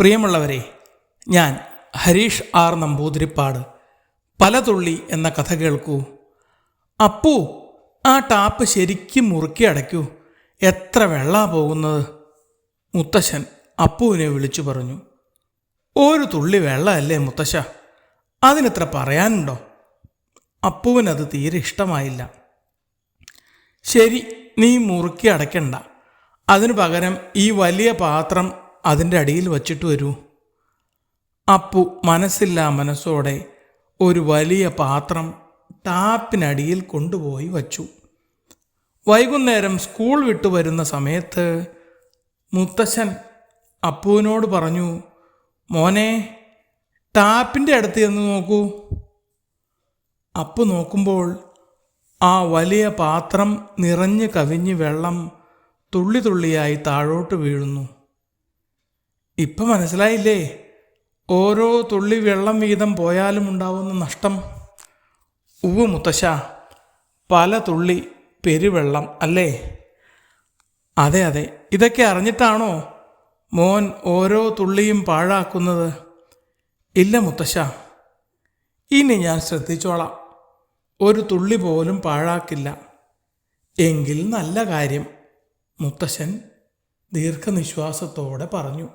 പ്രിയമുള്ളവരെ ഞാൻ ഹരീഷ് ആർ നമ്പൂതിരിപ്പാട് പലതുള്ളി എന്ന കഥ കേൾക്കൂ. അപ്പു ആ ടാപ്പ് ശരിക്കും മുറുക്കി അടയ്ക്കൂ. എത്ര വെള്ളാ പോകുന്നത്? മുത്തശ്ശൻ അപ്പുവിനെ വിളിച്ചു പറഞ്ഞു. ഒരു തുള്ളി വെള്ളമല്ലേ മുത്തശ്ശ? അതിനെത്ര പറയാനുണ്ടോ? അപ്പുവിനത് തീരെ ഇഷ്ടമായില്ല. ശരി നീ മുറുക്കി അടയ്ക്കണ്ട. അതിനു പകരം ഈ വലിയ പാത്രം അതിന്റെ അടിയിൽ വച്ചിട്ട് വരൂ. അപ്പു മനസ്സില്ലാ മനസ്സോടെ ഒരു വലിയ പാത്രം ടാപ്പിനടിയിൽ കൊണ്ടുപോയി വച്ചു. വൈകുന്നേരം സ്കൂൾ വിട്ടു വരുന്ന സമയത്ത് മുത്തശ്ശൻ അപ്പുവിനോട് പറഞ്ഞു മോനെ ടാപ്പിന്റെ അടുത്ത് ചെന്ന് നോക്കൂ. അപ്പു നോക്കുമ്പോൾ ആ വലിയ പാത്രം നിറഞ്ഞു കവിഞ്ഞ് വെള്ളം തുള്ളി തുള്ളിയായി താഴോട്ട് വീഴുന്നു. ഇപ്പം മനസ്സിലായില്ലേ? ഓരോ തുള്ളി വെള്ളം വീതം പോയാലും ഉണ്ടാവുന്ന നഷ്ടം. ഉവ് മുത്തശ്ശ പല തുള്ളി പെരുവെള്ളം അല്ലേ? അതെ അതെ. ഇതൊക്കെ അറിഞ്ഞിട്ടാണോ മോൻ ഓരോ തുള്ളിയും പാഴാക്കുന്നത്? ഇല്ല മുത്തശ്ശ. ഇനി ഞാൻ ശ്രദ്ധിച്ചോളാം. ഒരു തുള്ളി പോലും പാഴാക്കില്ല. എങ്കിൽ നല്ല കാര്യം മുത്തശ്ശൻ ദീർഘനിശ്വാസത്തോടെ പറഞ്ഞു.